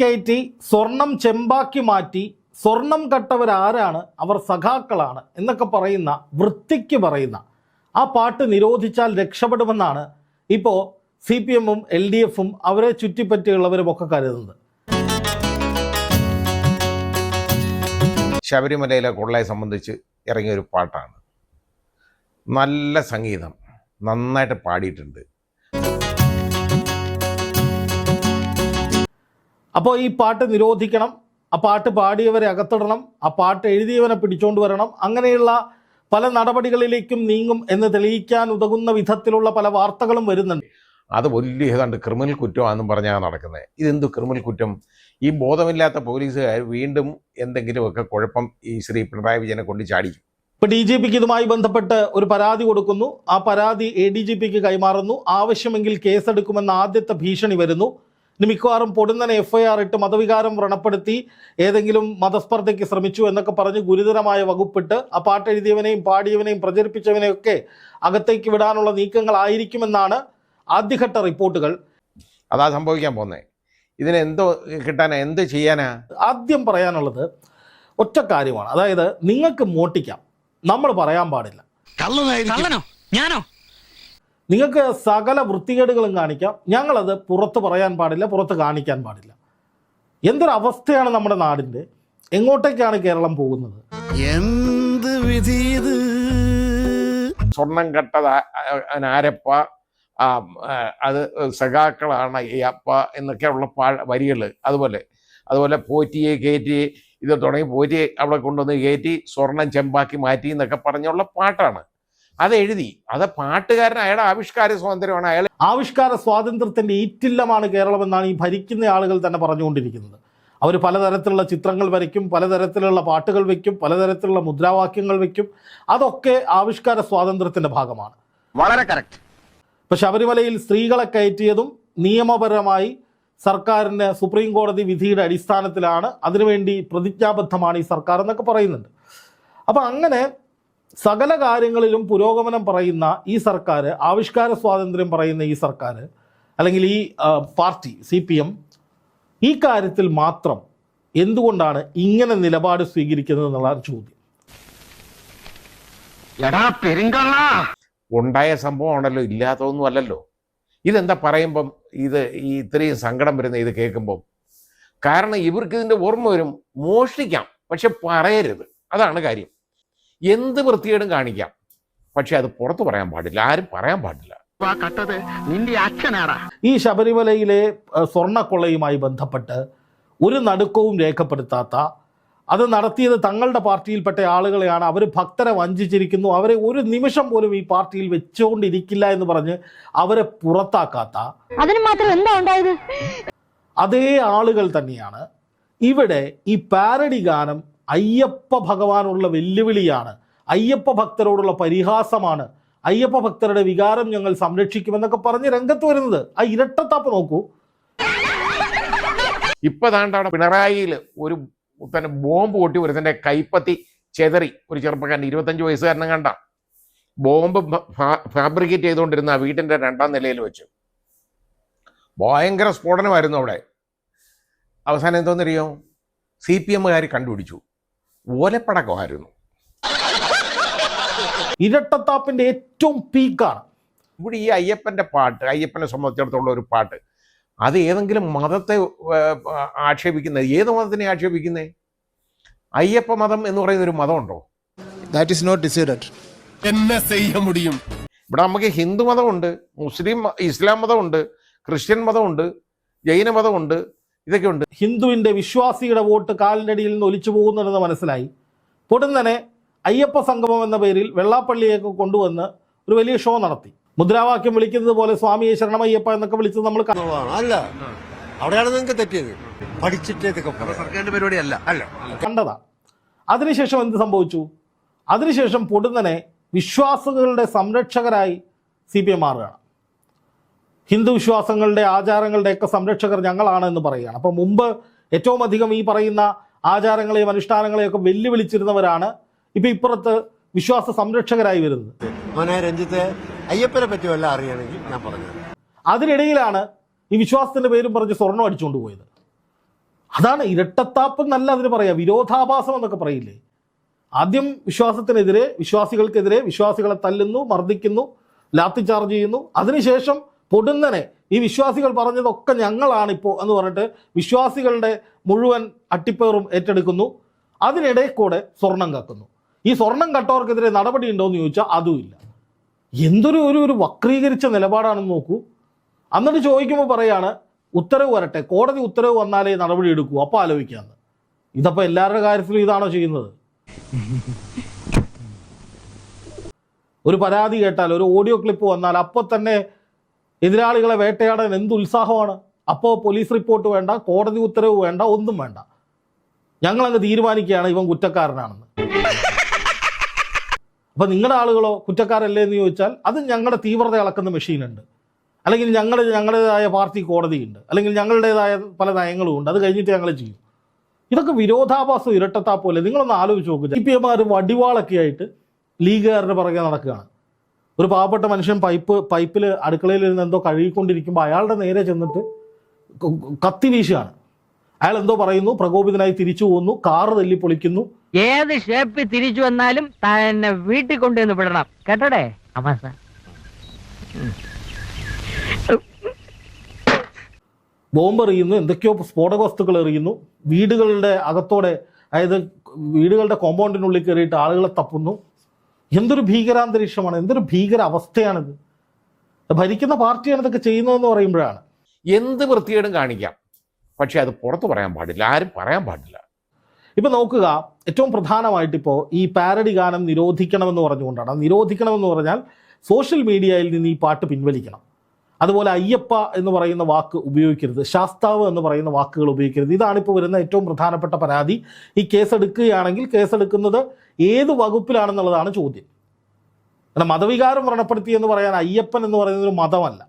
കയറ്റി സ്വർണം ചെമ്പാക്കി മാറ്റി സ്വർണം കട്ടവരാരാണ്? അവർ സഖാക്കളാണ് എന്നൊക്കെ പറയുന്ന വൃത്തിക്ക് പറയുന്ന. ആ പാട്ട് നിരോധിച്ചാൽ രക്ഷപ്പെടുമെന്നാണ് ഇപ്പോൾ സി പി എമ്മും എൽ ഡി എഫും അവരെ ചുറ്റിപ്പറ്റിയുള്ളവരും ഒക്കെ കരുതുന്നത്. ശബരിമലയിലെ കൊള്ളയെ സംബന്ധിച്ച് ഇറങ്ങിയ ഒരു പാട്ടാണ്. നല്ല സംഗീതം. നന്നായിട്ട് പാടിയിട്ടുണ്ട്. അപ്പോൾ ഈ പാട്ട് നിരോധിക്കണം ആ പാട്ട് പാടിയവരെ അകത്തിടണം ആ പാട്ട് എഴുതിയവനെ പിടിച്ചോണ്ട് വരണം. അങ്ങനെയുള്ള പല നടപടികളിലേക്കും നീങ്ങും എന്ന് തെളിയിക്കാൻ ഉതകുന്ന വിധത്തിലുള്ള പല വാർത്തകളും വരുന്നുണ്ട്. അത് വലിയ ഏതാണ്ട് ക്രിമിനൽ കുറ്റമാണെന്നും പറഞ്ഞാണ് നടക്കുന്നത് ഇതെന്തു ക്രിമിനൽ കുറ്റം? ഈ ബോധമില്ലാത്ത പോലീസുകാർ വീണ്ടും എന്തെങ്കിലുമൊക്കെ കുഴപ്പം ഈ ശ്രീ പിണറായി വിജയനെ കൊണ്ട് ചാടിക്കും ഇപ്പൊ ഡി ജി പിക്ക് ഇതുമായി ബന്ധപ്പെട്ട് ഒരു പരാതി കൊടുക്കുന്നു. ആ പരാതി എ ഡി ജി പിക്ക് കൈമാറുന്നു. ആവശ്യമെങ്കിൽ കേസെടുക്കുമെന്ന ആദ്യത്തെ ഭീഷണി വരുന്നു. ഇനി മിക്കവാറും പൊടുന്നനെ എഫ്ഐആർ ഇട്ട് മതവികാരം വ്രണപ്പെടുത്തി ഏതെങ്കിലും മതസ്പർദ്ധയ്ക്ക് ശ്രമിച്ചു എന്നൊക്കെ പറഞ്ഞ് ഗുരുതരമായ വകുപ്പിട്ട് ആ പാട്ട് എഴുതിയവനെയും പാടിയവനെയും പ്രചരിപ്പിച്ചവനെയൊക്കെ അകത്തേക്ക് വിടാനുള്ള നീക്കങ്ങളായിരിക്കുമെന്നാണ് ആദ്യഘട്ട റിപ്പോർട്ടുകൾ. അതാ സംഭവിക്കാൻ പോകുന്നത് ഇതിനെന്തോ കിട്ടാനാ? എന്ത് ചെയ്യാനാ? ആദ്യം പറയാനുള്ളത് ഒറ്റ കാര്യമാണ്. അതായത് നിങ്ങൾക്ക് മോട്ടിക്കാം. നമ്മൾ പറയാൻ പാടില്ല. കള്ളനോ? ഞാനോ? നിങ്ങൾക്ക് സകല വൃത്തികേടുകളും കാണിക്കാം. ഞങ്ങളത് പുറത്ത് പറയാൻ പാടില്ല പുറത്ത് കാണിക്കാൻ പാടില്ല. എന്തൊരു അവസ്ഥയാണ് നമ്മുടെ നാടിന്റെ? എങ്ങോട്ടേക്കാണ് കേരളം പോകുന്നത്? എന്ത് വിധി സ്വർണം കെട്ടത് ആരപ്പ അത് സഖാക്കളാണ് ഈ അപ്പ എന്നൊക്കെയുള്ള പാ വരികൾ. അതുപോലെ അതുപോലെ പോറ്റിയെ കയറ്റി ഇത് തുടങ്ങി പോറ്റി അവിടെ കൊണ്ടുവന്ന് കയറ്റി സ്വർണം ചെമ്പാക്കി മാറ്റി എന്നൊക്കെ പറഞ്ഞുള്ള പാട്ടാണ്. അത് എഴുതി അത് പാട്ടുകാരൻ അയാളുടെ ആവിഷ്കാര സ്വാതന്ത്ര്യമാണ്. അയാൾ ആവിഷ്കാര സ്വാതന്ത്ര്യത്തിന്റെ ഈറ്റില്ലമാണ് കേരളം എന്നാണ് ഈ ഭരിക്കുന്ന ആളുകൾ തന്നെ പറഞ്ഞുകൊണ്ടിരിക്കുന്നത്. അവർ പലതരത്തിലുള്ള ചിത്രങ്ങൾ വരയ്ക്കും പലതരത്തിലുള്ള പാട്ടുകൾ വയ്ക്കും പലതരത്തിലുള്ള മുദ്രാവാക്യങ്ങൾ വയ്ക്കും അതൊക്കെ ആവിഷ്കാര സ്വാതന്ത്ര്യത്തിന്റെ ഭാഗമാണ്. വളരെ കറക്റ്റ് ഇപ്പൊ ശബരിമലയിൽ സ്ത്രീകളെ കയറ്റിയതും നിയമപരമായി സർക്കാരിന്റെ സുപ്രീം കോടതി വിധിയുടെ അടിസ്ഥാനത്തിലാണ്. അതിനുവേണ്ടി പ്രതിജ്ഞാബദ്ധമാണ് ഈ സർക്കാർ എന്നൊക്കെ പറയുന്നുണ്ട്. അപ്പോൾ അങ്ങനെ സകല കാര്യങ്ങളിലും പുരോഗമനം പറയുന്ന ഈ സർക്കാർ ആവിഷ്കാര സ്വാതന്ത്ര്യം പറയുന്ന ഈ സർക്കാർ അല്ലെങ്കിൽ ഈ പാർട്ടി സി പി എം ഈ കാര്യത്തിൽ മാത്രം എന്തുകൊണ്ടാണ് ഇങ്ങനെ നിലപാട് സ്വീകരിക്കുന്നത് എന്നുള്ളതാണ് ചോദ്യം. ഉണ്ടായ സംഭവമാണല്ലോ ഇല്ലാത്തതൊന്നും അല്ലല്ലോ. ഇതെന്താ പറയുമ്പം ഇത് ഈ ഇത്രയും സങ്കടം വരുന്ന ഇത് കേൾക്കുമ്പം? കാരണം ഇവർക്ക് ഇതിന്റെ ഓർമ്മ വരും. മോഷ്ടിക്കാം പക്ഷെ പറയരുത്. അതാണ് കാര്യം. എന്ത് വൃത്തികേടും കാണിക്കാം. പക്ഷെ അത് പുറത്തു പറയാൻ പാടില്ല. ആരും പറയാൻ പാടില്ല. നിന്റെ ഈ ശബരിമലയിലെ സ്വർണക്കൊള്ളയുമായി സ്വർണക്കൊള്ളയുമായി ബന്ധപ്പെട്ട് ഒരു നടുക്കവും രേഖപ്പെടുത്താത്ത അത് നടത്തിയത് തങ്ങളുടെ പാർട്ടിയിൽപ്പെട്ട ആളുകളെയാണ്. അവർ ഭക്തരെ വഞ്ചിച്ചിരിക്കുന്നു. അവരെ ഒരു നിമിഷം പോലും ഈ പാർട്ടിയിൽ വെച്ചുകൊണ്ടിരിക്കില്ല എന്ന് പറഞ്ഞ് അവരെ പുറത്താക്കാത്ത അതിന് മാത്രം എന്താ ഉണ്ടായത്? അതേ ആളുകൾ തന്നെയാണ് ഇവിടെ ഈ പാരഡി ഗാനം അയ്യപ്പ ഭഗവാനുള്ള വെല്ലുവിളിയാണ്. അയ്യപ്പ ഭക്തരോടുള്ള പരിഹാസമാണ്. അയ്യപ്പ ഭക്തരുടെ വികാരം ഞങ്ങൾ സംരക്ഷിക്കുമെന്നൊക്കെ പറഞ്ഞ് രംഗത്ത് വരുന്നത്. ആ ഇരട്ടത്താപ്പ് നോക്കൂ. ഇപ്പൊ താണ്ട അവിടെ പിണറായിയിൽ ഒരു തന്നെ ബോംബ് പൊട്ടി ഒരുത്തന്റെ കൈപ്പത്തി ചെതറി ഒരു ചെറുപ്പക്കാരൻ ഇരുപത്തഞ്ച് വയസ്സുകാരനും കണ്ട. ബോംബ് ഫാബ്രിക്കേറ്റ് ചെയ്തുകൊണ്ടിരുന്ന ആ വീട്ടിന്റെ രണ്ടാം നിലയിൽ വെച്ച്. ഭയങ്കര സ്ഫോടനമായിരുന്നു അവിടെ. അവസാനം എന്തോന്നറിയോ? സി പി എമ്മുകാർ കണ്ടുപിടിച്ചു. ഓലപ്പടക്കമായിരുന്നു. ഇരട്ടത്താപ്പിന്റെ ഏറ്റവും പീക്കാണ്. ഇവിടെ ഈ അയ്യപ്പന്റെ പാട്ട് അയ്യപ്പനെ സംബന്ധിച്ചിടത്തോളം ഒരു പാട്ട്. അത് ഏതെങ്കിലും മതത്തെ ആക്ഷേപിക്കുന്നത് ഏത് മതത്തിനെ ആക്ഷേപിക്കുന്നത് അയ്യപ്പ മതം എന്ന് പറയുന്ന ഒരു മതമുണ്ടോ? ദാറ്റ് ഇസ് നോട്ട് ഡിസൈഡഡ് എന്നെ ചെയ്യാൻ മുടിയും. ഇവിടെ നമുക്ക് ഹിന്ദു മതമുണ്ട് മുസ്ലിം ഇസ്ലാം മതമുണ്ട് ക്രിസ്ത്യൻ മതമുണ്ട് ജൈന മതമുണ്ട് ഇതൊക്കെ ഉണ്ട് ഹിന്ദുവിന്റെ വിശ്വാസിയുടെ വോട്ട് കാലിന്റെ അടിയിൽ നിന്ന് ഒലിച്ചു പോകുന്നുണ്ടെന്ന് മനസ്സിലായി. പൊടുന്നനെ അയ്യപ്പ സംഗമം എന്ന പേരിൽ വെള്ളാപ്പള്ളിയൊക്കെ കൊണ്ടുവന്ന് ഒരു വലിയ ഷോ നടത്തി. മുദ്രാവാക്യം വിളിക്കുന്നത് പോലെ സ്വാമിയെ ശരണമയ്യപ്പ എന്നൊക്കെ വിളിച്ചത് നമ്മൾ അല്ല. അവിടെയാണ് നിങ്ങൾക്ക് തെറ്റിയത്. പഠിച്ചിട്ടേ. സർക്കാരിന്റെ പരിപാടിയല്ല. അല്ല. കണ്ടതാ. അതിനുശേഷം എന്ത് സംഭവിച്ചു? അതിനുശേഷം പൊടുന്നനെ വിശ്വാസികളുടെ സംരക്ഷകരായി സി പി എം മാറുകയാണ്. ഹിന്ദു വിശ്വാസങ്ങളുടെ ആചാരങ്ങളുടെയൊക്കെ സംരക്ഷകർ ഞങ്ങളാണ് എന്ന് പറയുകയാണ്. അപ്പോൾ മുമ്പ് ഏറ്റവും അധികം ഈ പറയുന്ന ആചാരങ്ങളെയും അനുഷ്ഠാനങ്ങളെയൊക്കെ വെല്ലുവിളിച്ചിരുന്നവരാണ് ഇപ്പം ഇപ്പുറത്ത് വിശ്വാസ സംരക്ഷകരായി വരുന്നത്. മോനെ രഞ്ജിത്തെ അയ്യപ്പനെ പറ്റി വല്ല അറിയണമെങ്കിൽ ഞാൻ പറഞ്ഞു അതിനിടയിലാണ് ഈ വിശ്വാസത്തിന്റെ പേരും പറഞ്ഞ് സ്വർണം അടിച്ചുകൊണ്ട് പോയത്. അതാണ് ഇരട്ടത്താപ്പ് എന്നല്ല അതിന് പറയാ വിരോധാഭാസം എന്നൊക്കെ പറയില്ലേ? ആദ്യം വിശ്വാസത്തിനെതിരെ വിശ്വാസികൾക്കെതിരെ വിശ്വാസികളെ തല്ലുന്നു മർദ്ദിക്കുന്നു ലാത്തി ചാർജ് ചെയ്യുന്നു. അതിനുശേഷം പൊടുന്നനെ. ഈ വിശ്വാസികൾ പറഞ്ഞതൊക്കെ ഞങ്ങളാണിപ്പോൾ എന്ന് പറഞ്ഞിട്ട് വിശ്വാസികളുടെ മുഴുവൻ അട്ടിപ്പേറും ഏറ്റെടുക്കുന്നു. അതിനിടയിൽ കൂടെ സ്വർണം കക്കുന്നു. ഈ സ്വർണം കട്ടവർക്കെതിരെ നടപടി ഉണ്ടോ എന്ന് ചോദിച്ചാൽ അതുമില്ല. എന്തൊരു ഒരു ഒരു വക്രീകരിച്ച നിലപാടാണെന്ന് നോക്കൂ. എന്നിട്ട് ചോദിക്കുമ്പോൾ പറയാണ് ഉത്തരവ് വരട്ടെ. കോടതി ഉത്തരവ് വന്നാലേ നടപടി എടുക്കൂ. അപ്പോൾ ആലോചിക്കാമെന്ന് ഇതപ്പോൾ എല്ലാവരുടെ കാര്യത്തിലും ഇതാണോ ചെയ്യുന്നത്? ഒരു പരാതി കേട്ടാൽ ഒരു ഓഡിയോ ക്ലിപ്പ് വന്നാൽ അപ്പോൾ തന്നെ എതിരാളികളെ വേട്ടയാടാൻ എന്ത് ഉത്സാഹമാണ്? അപ്പോൾ പോലീസ് റിപ്പോർട്ട് വേണ്ട കോടതി ഉത്തരവ് വേണ്ട ഒന്നും വേണ്ട. ഞങ്ങളങ്ങ് തീരുമാനിക്കുകയാണ് ഇവൻ കുറ്റക്കാരനാണെന്ന്. അപ്പം നിങ്ങളുടെ ആളുകളോ കുറ്റക്കാരല്ലേ എന്ന് ചോദിച്ചാൽ അത് ഞങ്ങളുടെ തീവ്രത അളക്കുന്ന മെഷീനുണ്ട് അല്ലെങ്കിൽ ഞങ്ങളുടെ ഞങ്ങളുടേതായ പാർട്ടി കോടതിയുണ്ട്. അല്ലെങ്കിൽ ഞങ്ങളുടേതായ പല നയങ്ങളും ഉണ്ട് അത് കഴിഞ്ഞിട്ട് ഞങ്ങൾ ചെയ്യും. ഇതൊക്കെ വിരോധാഭാസം ഇരട്ടത്താപ്പോലെ നിങ്ങളൊന്ന് ആലോചിച്ച് നോക്കുക സി പി എമാർ വടിവാളൊക്കെ ആയിട്ട് ലീഗുകാരുടെ പുറകെ നടക്കുകയാണ്. ഒരു പാവപ്പെട്ട മനുഷ്യൻ പൈപ്പ് പൈപ്പിൽ അടുക്കളയിൽ ഇരുന്ന് എന്തോ കഴുകിക്കൊണ്ടിരിക്കുമ്പോൾ അയാളുടെ നേരെ ചെന്നിട്ട് കത്തി വീശുകയാണ്. അയാൾ എന്തോ പറയുന്നു പ്രകോപിതനായി തിരിച്ചു പോകുന്നു കാറ് തല്ലി പൊളിക്കുന്നു. ഏത് ഷേപ്പിൽ തിരിച്ചു വന്നാലും തന്നെ വീട്ടിൽ കൊണ്ടുവന്ന് വിടണം. കേട്ടോടെ? ബോംബ് എറിയുന്നു എന്തൊക്കെയോ സ്ഫോടക വസ്തുക്കൾ എറിയുന്നു. വീടുകളുടെ അകത്തോടെ അതായത് വീടുകളുടെ കോമ്പൗണ്ടിനുള്ളിൽ കയറിയിട്ട് ആളുകളെ തപ്പുന്നു. എന്തൊരു ഭീകരാന്തരീക്ഷമാണ് എന്തൊരു ഭീകര അവസ്ഥയാണിത് ഭരിക്കുന്ന പാർട്ടിയാണ് ഇതൊക്കെ ചെയ്യുന്നതെന്ന് പറയുമ്പോഴാണ്. എന്ത് വൃത്തികേടും കാണിക്കാം. പക്ഷെ അത് പുറത്ത് പറയാൻ പാടില്ല ആരും പറയാൻ പാടില്ല. ഇപ്പം നോക്കുക ഏറ്റവും പ്രധാനമായിട്ട് ഇപ്പോൾ ഈ പാരഡി ഗാനം നിരോധിക്കണമെന്ന് പറഞ്ഞുകൊണ്ടാണ്. നിരോധിക്കണമെന്ന് പറഞ്ഞാൽ സോഷ്യൽ മീഡിയയിൽ നിന്ന് ഈ പാട്ട് പിൻവലിക്കണം. അതുപോലെ അയ്യപ്പ എന്ന് പറയുന്ന വാക്ക് ഉപയോഗിക്കരുത് ശാസ്താവ് എന്ന് പറയുന്ന വാക്കുകൾ ഉപയോഗിക്കരുത്. ഇതാണ് ഇപ്പോൾ വരുന്ന ഏറ്റവും പ്രധാനപ്പെട്ട പരാതി. ഈ കേസ് കേസെടുക്കുകയാണെങ്കിൽ കേസെടുക്കുന്നത് ഏത് വകുപ്പിലാണെന്നുള്ളതാണ് ചോദ്യം. കാരണം മതവികാരം വ്രണപ്പെടുത്തി എന്ന് പറയാൻ അയ്യപ്പൻ എന്ന് പറയുന്നത് ഒരു മതമല്ല.